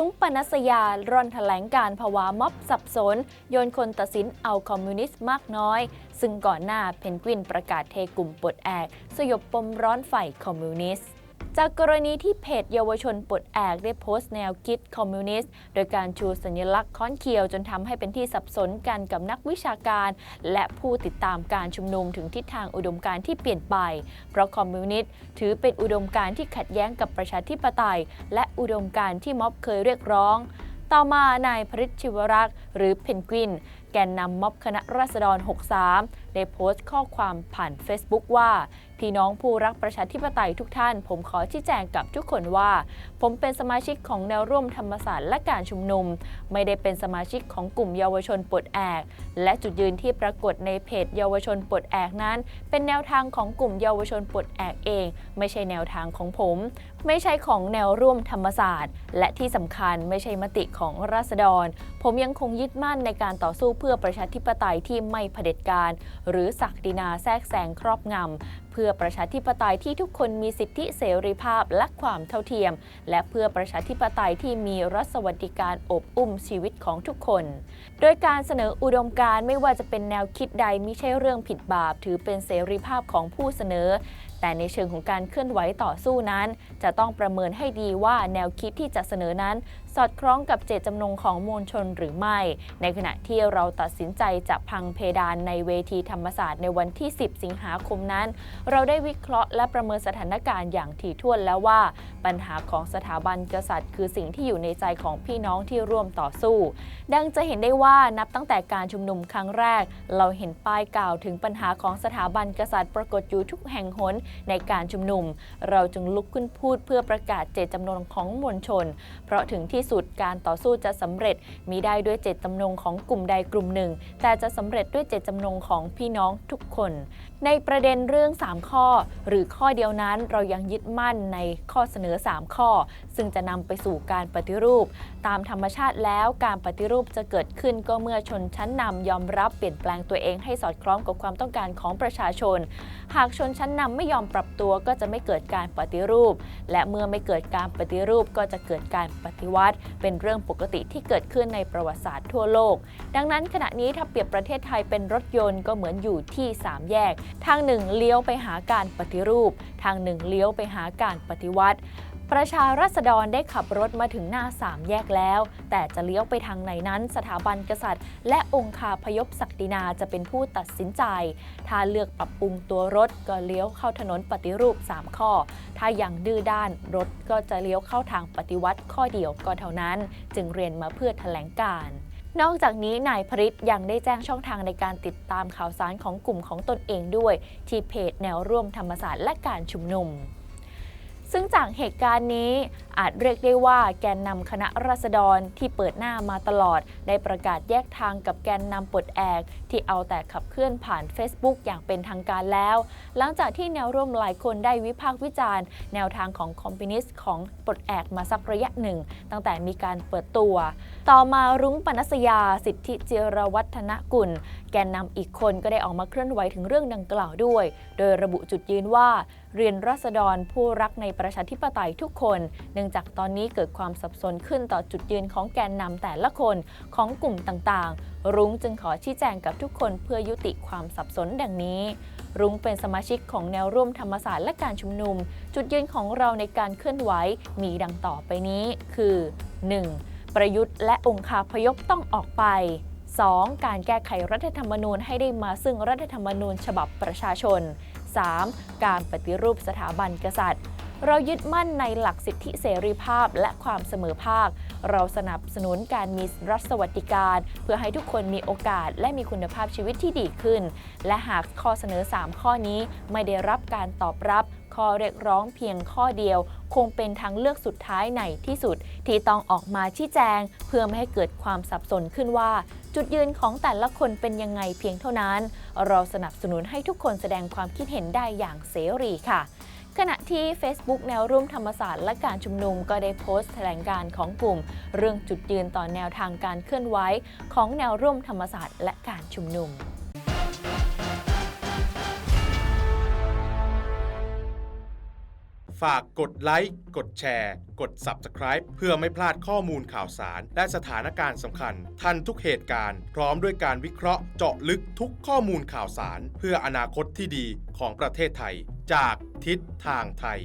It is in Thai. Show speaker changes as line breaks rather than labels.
รุ้งปนัสยาร่อนแถลงการภาวะม็อบสับสน โยนคนตัดสินเอาคอมมิวนิสต์มากน้อย ซึ่งก่อนหน้าเพนกวินประกาศเทกลุ่มปลดแอก สยบปมร้อนไฟคอมมิวนิสต์ จากกรณีที่เพจเยาวชนปลดแอกได้โพสต์แนวคิดคอมมิวนิสต์ โดยการชูสัญลักษณ์ค้อนเคียวจนทำให้เป็นที่สับสนกันกับนักวิชาการ และผู้ติดตามการชุมนุมถึงทิศทางอุดมการณ์ที่เปลี่ยนไป เพราะคอมมิวนิสต์ถือเป็นอุดมการณ์ที่ขัดแย้งกับประชาธิปไตย และอุดมการณ์ที่ม็อบเคยเรียกร้องต่อมานายพริชชิวรักษ์หรือเพนกวิน แกนนำม็อบคณะราษฎร 63 ได้โพสต์ข้อความผ่าน Facebook ว่า พี่น้องผู้รักประชาธิปไตยทุกท่าน ผมขอชี้แจงกับทุกคนว่า ผมเป็นสมาชิกของแนวร่วมธรรมศาสตร์และการชุมนุม ไม่ได้เป็นสมาชิกของกลุ่มเยาวชนปลดแอก และจุดยืนที่ปรากฏในเพจเยาวชนปลดแอกนั้น เป็นแนวทางของกลุ่มเยาวชนปลดแอกเอง ไม่ใช่แนวทางของผม ไม่ใช่ของแนวร่วมธรรมศาสตร์ และที่สำคัญไม่ใช่มติของราษฎร ผมยังคงยึดมั่นในการต่อสู้เพื่อประชาธิปไตยที่ไม่เผด็จการ หรือศักดินาแทรกแซงครอบงำเพื่อประชาธิปไตยที่ทุกคนมีสิทธิเสรีภาพและความเท่าเทียม และเพื่อประชาธิปไตยที่มีรัฐสวัสดิการอบอุ้มชีวิตของทุกคน โดยการเสนออุดมการไม่ว่าจะเป็นแนวคิดใดไม่ใช่เรื่องผิดบาป ถือเป็นเสรีภาพของผู้เสนอ แต่ในเชิงของการเคลื่อนไหวต่อสู้นั้น จะต้องประเมินให้ดีว่าแนวคิดที่จะเสนอนั้น สอดคล้องกับเจตจำนงของมวลชนหรือไม่ ในขณะที่เราตัดสินใจจะพังเพดานในเวทีธรรมศาสตร์ในวันที่ 10 สิงหาคมนั้น เราได้วิเคราะห์และประเมินสถานการณ์อย่างถี่ถ้วนแล้วว่า ปัญหาของสถาบันกษัตริย์ คือสิ่งที่อยู่ในใจของพี่น้องที่ร่วมต่อสู้ ดังจะเห็นได้ว่านับตั้งแต่การชุมนุมครั้งแรก เราเห็นป้ายกล่าวถึงปัญหาของสถาบันกษัตริย์ปรากฏอยู่ทุกแห่งหนในการชุมนุม เราจึงลุกขึ้นพูดเพื่อประกาศเจตจำนงของมวลชน เพราะถึงที่สุดการต่อสู้จะสำเร็จมีได้ด้วยเจตจำนงของกลุ่มใดกลุ่มหนึ่ง แต่จะสำเร็จด้วยเจตจำนงของพี่น้องทุกคน ในประเด็นเรื่อง 3 ข้อ หรือข้อเดียวนั้นเรายังยึดมั่นในข้อเสนอ 3 ข้อ ซึ่งจะนำไปสู่การปฏิรูป ตามธรรมชาติแล้วการปฏิรูปจะเกิดขึ้นก็เมื่อชนชั้นนำยอมรับเปลี่ยนแปลงตัวเองให้สอดคล้องกับความต้องการของประชาชน หากชนชั้นนำไม่ยอมอมปรับตัวก็จะไม่เกิดการปฏิรูป และเมื่อไม่เกิดการปฏิรูปก็จะเกิดการปฏิวัติ เป็นเรื่องปกติที่เกิดขึ้นในประวัติศาสตร์ทั่วโลก ดังนั้นขณะนี้ถ้าเปรียบประเทศไทยเป็นรถยนต์ก็เหมือนอยู่ที่ 3 แยก ทางหนึ่งเลี้ยวไปหาการปฏิรูป ทางหนึ่งเลี้ยวไปหาการปฏิวัติ ประชารัษฎรได้ขับรถมาถึงหน้าสามแยกแล้ว แต่จะเลี้ยวไปทางไหนนั้น สถาบันกษัตริย์ และองค์คาพยพศักดินาจะเป็นผู้ตัดสินใจ ถ้าเลือกปรับปรุงตัวรถก็เลี้ยวเข้าถนนปฏิรูป 3 ข้อ ถ้ายังดื้อด้านรถก็จะเลี้ยวเข้าทางปฏิวัติข้อเดียวก็เท่านั้น จึงเรียนมาเพื่อแถลงการนอกจากนี้นายพริตยังได้แจ้งช่องทางในการติดตามข่าวสารของกลุ่มของตนเองด้วย ที่เพจแนวร่วมธรรมศาสตร์และการชุมนุม ซึ่งจากเหตุการณ์นี้ อาจเรียกได้ว่าแกนนำคณะราษฎรที่เปิดหน้ามาตลอด ได้ประกาศแยกทางกับแกนนำปลดแอก ที่เอาแต่ขับเคลื่อนผ่าน Facebook อย่างเป็นทางการแล้ว หลังจากที่แนวร่วมหลายคนได้วิพากษ์วิจารณ์ แนวทางของคอมมิวนิสต์ของปลดแอกมาสักระยะหนึ่ง ตั้งแต่มีการเปิดตัว ต่อมารุ้งปนัสยาสิทธิเจรวัฒนกุล แกนนำอีกคนก็ได้ออกมาเคลื่อนไหวถึงเรื่องดังกล่าวด้วย โดยระบุจุดยืนว่า เรียนรัษฎรผู้รักในประชาธิปไตยทุกคนเนื่องจากตอนนี้เกิดความสับสนขึ้นต่อจุดยืนของแกนนำแต่ละคนของกลุ่มต่างๆ รุ้งจึงขอชี้แจงกับทุกคนเพื่อยุติความสับสนดังนี้ รุ้งเป็นสมาชิกของแนวร่วมธรรมศาสตร์และการชุมนุม จุดยืนของเราในการเคลื่อนไหวมีดังต่อไปนี้ คือ 1. ประยุทธ์และองคาพยพต้องออกไป 2. การแก้ไขรัฐธรรมนูญให้ได้มาซึ่งรัฐธรรมนูญฉบับประชาชน 3. การปฏิรูปสถาบันกษัตริย์ เรายึดมั่นในหลักสิทธิเสรีภาพและความเสมอภาค เราสนับสนุนการมีรัฐสวัสดิการ เพื่อให้ทุกคนมีโอกาสและมีคุณภาพชีวิตที่ดีขึ้น และหากข้อเสนอ 3 ข้อนี้ไม่ได้รับการตอบรับข้อเรียกร้องเพียงข้อเดียว คงเป็นทางเลือกสุดท้ายในที่สุด ที่ต้องออกมาชี้แจง เพื่อไม่ให้เกิดความสับสนขึ้นว่า จุดยืนของแต่ละคนเป็นยังไงเพียงเท่านั้น เราสนับสนุนให้ทุกคนแสดงความคิดเห็นได้อย่างเสรีค่ะ ขณะที่ Facebook แนวร่วมธรรมศาสตร์และการชุมนุมก็ได้โพสต์แถลงการของกลุ่ม เรื่องจุดยืนต่อแนวทางการเคลื่อนไหวของแนวร่วมธรรมศาสตร์และการชุมนุม
ฝากกดไลค์ กดแชร์ กด Subscribe เพื่อไม่พลาดข้อมูลข่าวสาร และสถานการณ์สำคัญ ทันทุกเหตุการณ์ พร้อมด้วยการวิเคราะห์เจาะลึกทุกข้อมูลข่าวสาร เพื่ออนาคตที่ดีของประเทศไทย จากทิศทางไทย